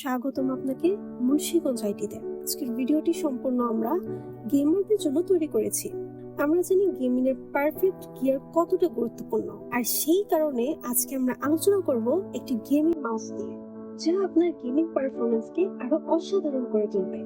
স্বাগতম আপনাকে মুন্সিগঞ্জ আইটিতে। আজকের ভিডিওটি সম্পূর্ণ আমরা গেমারদের জন্য তৈরি করেছি। আমরা জানি গেমিং এর পারফেক্ট গিয়ার কতটা গুরুত্বপূর্ণ। আর সেই কারণে আজকে আমরা আলোচনা করব একটি গেমিং মাউস নিয়ে, যা আপনার গেমিং পারফরমেন্সকে আরও অসাধারণ করে তুলবে।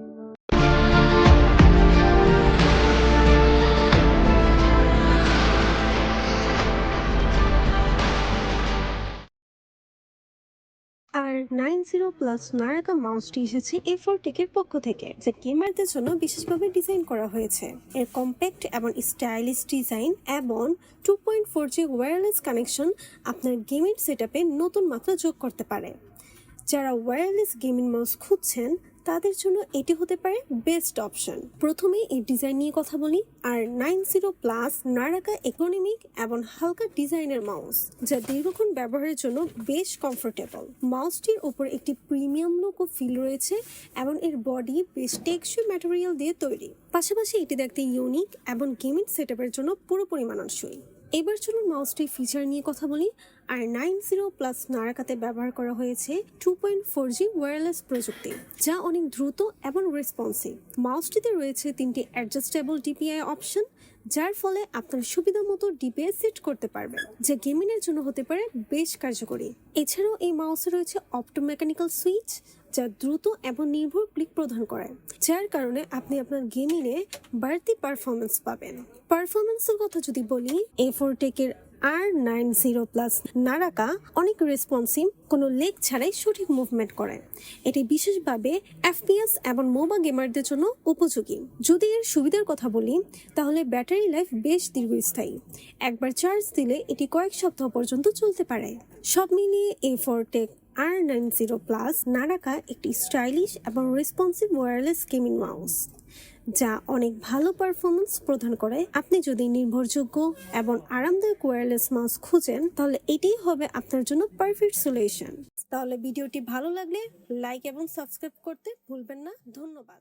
R nine zero plus Naraka মাউসটি এসেছে এ ফোর টেকের পক্ষ থেকে, যা গেমারদের জন্য বিশেষভাবে ডিজাইন করা হয়েছে। এর কম্প্যাক্ট এবং স্টাইলিশ ডিজাইন এবং two point four G wireless connection আপনার গেমিং সেট নতুন মাত্রা যোগ করতে পারে। যারা ওয়্যারলেস গেমিং মাউস খুঁজছেন তাদের জন্য এটি হতে পারে বেস্ট অপশন প্রথমে এই ডিজাইন নিয়ে কথা বলি। R nine zero plus Naraka economic এবং হালকা ডিজাইনের মাউস যা দীর্ঘক্ষণ ব্যবহারের জন্য বেশ কমফোর্টেবল মাউসটির উপর একটি প্রিমিয়াম লুক ও ফিল রয়েছে এবং এর বডি বেশ টেকসই ম্যাটেরিয়াল দিয়ে তৈরি। পাশাপাশি এটি দেখতে ইউনিক এবং গেমিং সেট জন্য পুরোপুরি মানানসই এবার চলুন মাউসটি ফিচার নিয়ে কথা বলি। আর নাইন জিরো প্লাস নারাকাতে ব্যবহার করা হয়েছে two point four G wireless প্রযুক্তি, যা অনেক দ্রুত এবং রেসপন্সিভ মাউসটিতে রয়েছে তিনটি অ্যাডজাস্টেবল ডিপিআই অপশন যার ফলে আপনার সুবিধা মতো ডিপিআই সেট করতে পারবেন, যা গেমিং এর জন্য হতে পারে বেশ কার্যকরী। এছাড়াও এই মাউসে রয়েছে অপটোমেকানিক্যাল সুইচ যা দ্রুত এবং নির্ভর ক্লিক প্রদান করে, যার কারণে আপনি আপনার গেমিংয়ে বাড়তি পারফরমেন্স পাবেন। পারফরমেন্সের কথা যদি বলি A four টেকের R nine zero plus Naraka অনেক রেসপন্সিভ কোনো লেগ ছাড়াই সঠিক মুভমেন্ট করে। এটি বিশেষভাবে এফপিএস এবং মোবা গেমারদের জন্য উপযোগী। যদি এর সুবিধার কথা বলি, তাহলে ব্যাটারি লাইফ বেশ দীর্ঘস্থায়ী। একবার চার্জ দিলে এটি কয়েক সপ্তাহ পর্যন্ত চলতে পারে। সব মিলিয়ে A four tech R nine zero plus Naraka একটি স্টাইলিশ এবং রেসপন্সিভ ওয়্যারলেস গেমিং মাউস যা অনেক ভালো পারফরমেন্স প্রদান করে। আপনি যদি নির্ভরযোগ্য এবং আরামদায়ক ওয়্যারলেস মাউস খুঁজেন, তাহলে এটাই হবে আপনার জন্য পারফেক্ট সলিউশন তাহলে ভিডিওটি ভালো লাগলে লাইক এবং সাবস্ক্রাইব করতে ভুলবেন না। ধন্যবাদ।